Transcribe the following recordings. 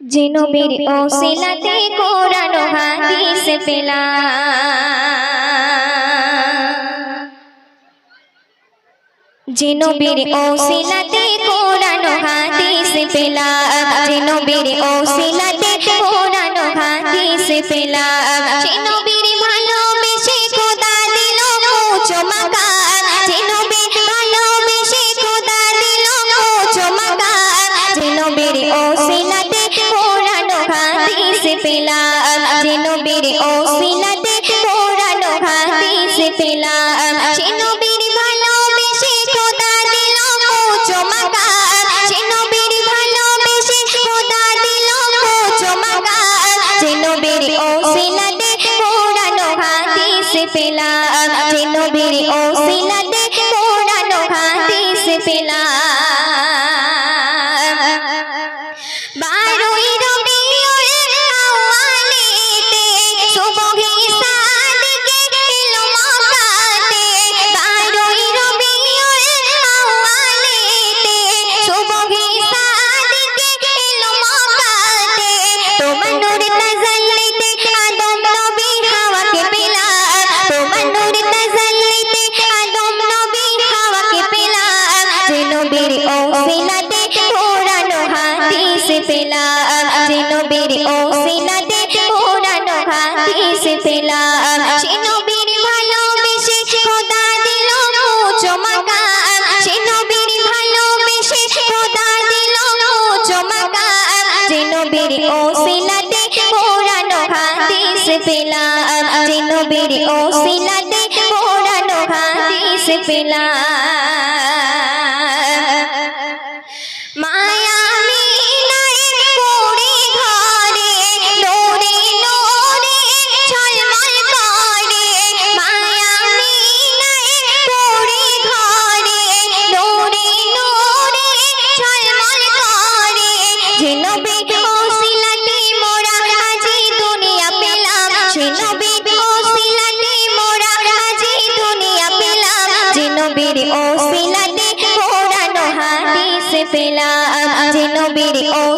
যে নবীর ওসিলাতে কোরআন হাদিস পেলাম। যে নবীর ওসিলাতে কোরআন হাদিস পেলাম। যে নবীর ওসিলাতে কোরআন হাদিস পেলাম। যে নবীর ভালোবেসে খোদা দিল উঁচু মাকাম। যে পেলাম যে নবীর ওসিলাতে কোরআন হাদিস পেলাম। যে নবীর ভালোবেসে খোদা দিল উঁচু মাকাম যে নবীর ভালোবেসে খোদা দিল উঁচু মাকাম যে নবীর ওসিলাতে নবীর ওসিলাতে কোরআন হাদিস পেলাম। যে নবীর ওসিলাতে কোরআন হাদিস পেলাম। ওসিলাতে কোরআন ও হাদিস পেলাম যে নবীর ওসিলাতে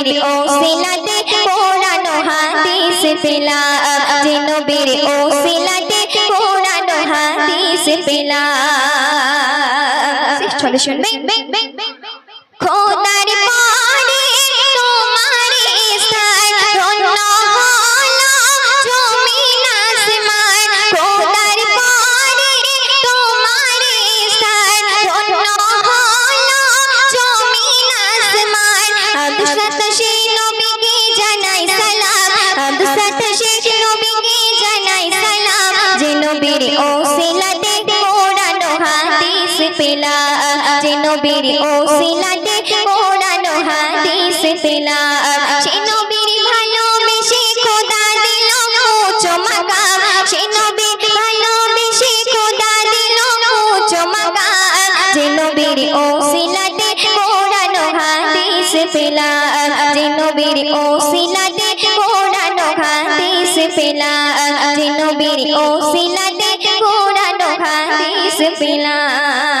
নবীর ওসিলাতে কোরআন হাদিস পেলাম। যে নবীর ওসিলাতে কোরআন হাদিস পেলাম। চলো শুনবে খোদার নবীর ওসিলাতে কোরআন হাদিস পেলাম সে নবীর ভালোবেসে খোদা দিল উঁচু মাকাম। সে নবীর ভালোবেসে খোদা দিল উঁচু মাকাম। যে নবীর ওসিলাতে কোরআন হাদিস পেলাম যে নবীর ওসিলাতে কোরআন হাদিস পেলাম যে নবীর ওসিলাতে কোরআন হাদিস পেলাম